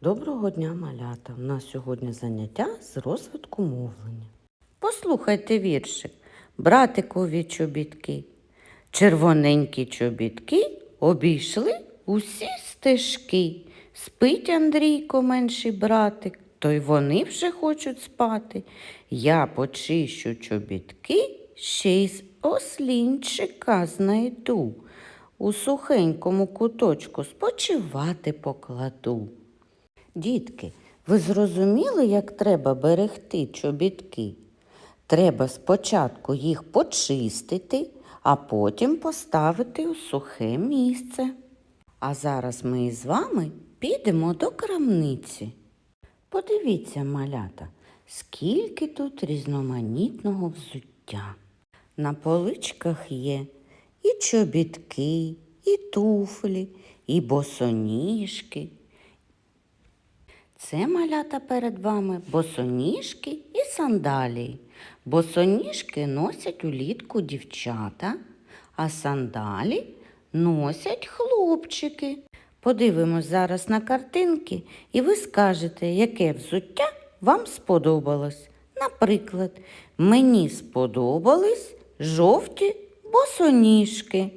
Доброго дня, малята! У нас сьогодні заняття з розвитку мовлення. Послухайте віршик. Братикові чобітки. Червоненькі чобітки обійшли усі стежки. Спить Андрійко, менший братик, то й вони вже хочуть спати. Я почищу чобітки, ще й з ослінчика знайду. У сухенькому куточку спочивати покладу. Дітки, ви зрозуміли, як треба берегти чобітки? Треба спочатку їх почистити, а потім поставити у сухе місце. А зараз ми із вами підемо до крамниці. Подивіться, малята, скільки тут різноманітного взуття. На поличках є і чобітки, і туфлі, і босоніжки. Це малята перед вами босоніжки і сандалії. Босоніжки носять улітку дівчата, а сандалі носять хлопчики. Подивимось зараз на картинки, і ви скажете, яке взуття вам сподобалось. Наприклад, мені сподобались жовті босоніжки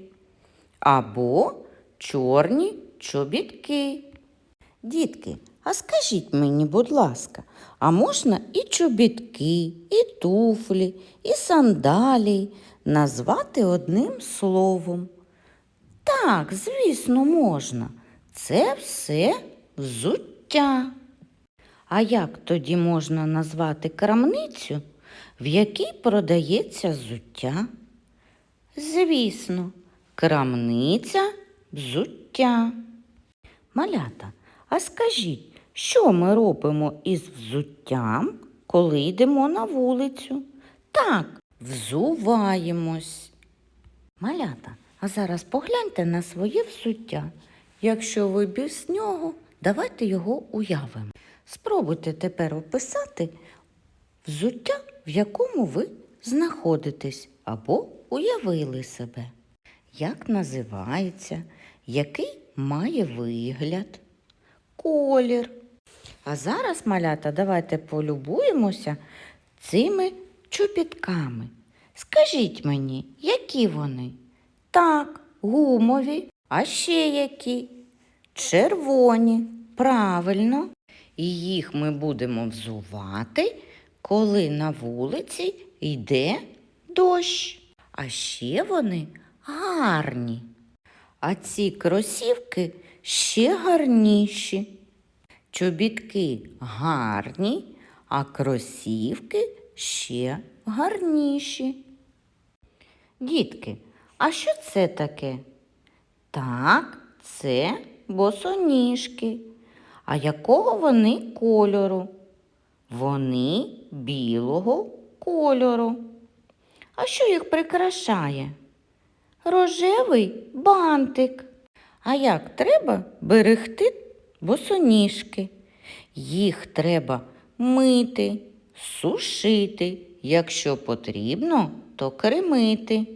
або чорні чобітки. Дітки, а скажіть мені, будь ласка, а можна і чобітки, і туфлі, і сандалії назвати одним словом? Так, звісно, можна. Це все взуття. А як тоді можна назвати крамницю, в якій продається взуття? Звісно, крамниця взуття. Малята, а скажіть, що ми робимо із взуттям, коли йдемо на вулицю? Так, взуваємось. Малята, а зараз погляньте на своє взуття. Якщо ви без нього, давайте його уявимо. Спробуйте тепер описати взуття, в якому ви знаходитесь або уявили себе. Як називається, який має вигляд, колір. А зараз, малята, давайте полюбуємося цими чобітками. Скажіть мені, які вони? Так, гумові, а ще які? Червоні, правильно. І їх ми будемо взувати, коли на вулиці йде дощ. А ще вони гарні. А ці кросівки ще гарніші. Чобітки гарні, а кросівки ще гарніші. Дітки, а що це таке? Так, це босоніжки. А якого вони кольору? Вони білого кольору. А що їх прикрашає? Рожевий бантик. А як треба берегти босоніжки? Їх треба мити, сушити, якщо потрібно, то кремити.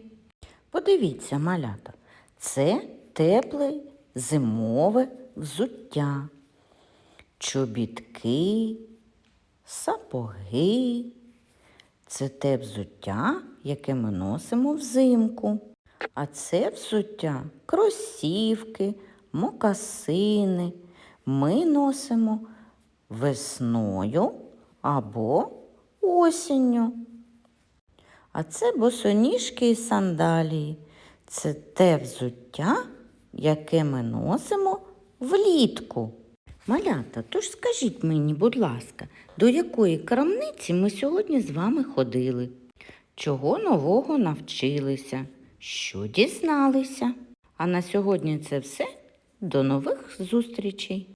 Подивіться, малята, це тепле зимове взуття. Чобітки, сапоги. Це те взуття, яке ми носимо взимку. А це взуття кросівки, мокасини. Ми носимо весною або осінню. А це босоніжки і сандалії. Це те взуття, яке ми носимо влітку. Малята, тож скажіть мені, будь ласка, до якої крамниці ми сьогодні з вами ходили? Чого нового навчилися? Що дізналися? А на сьогодні це все. До нових зустрічей!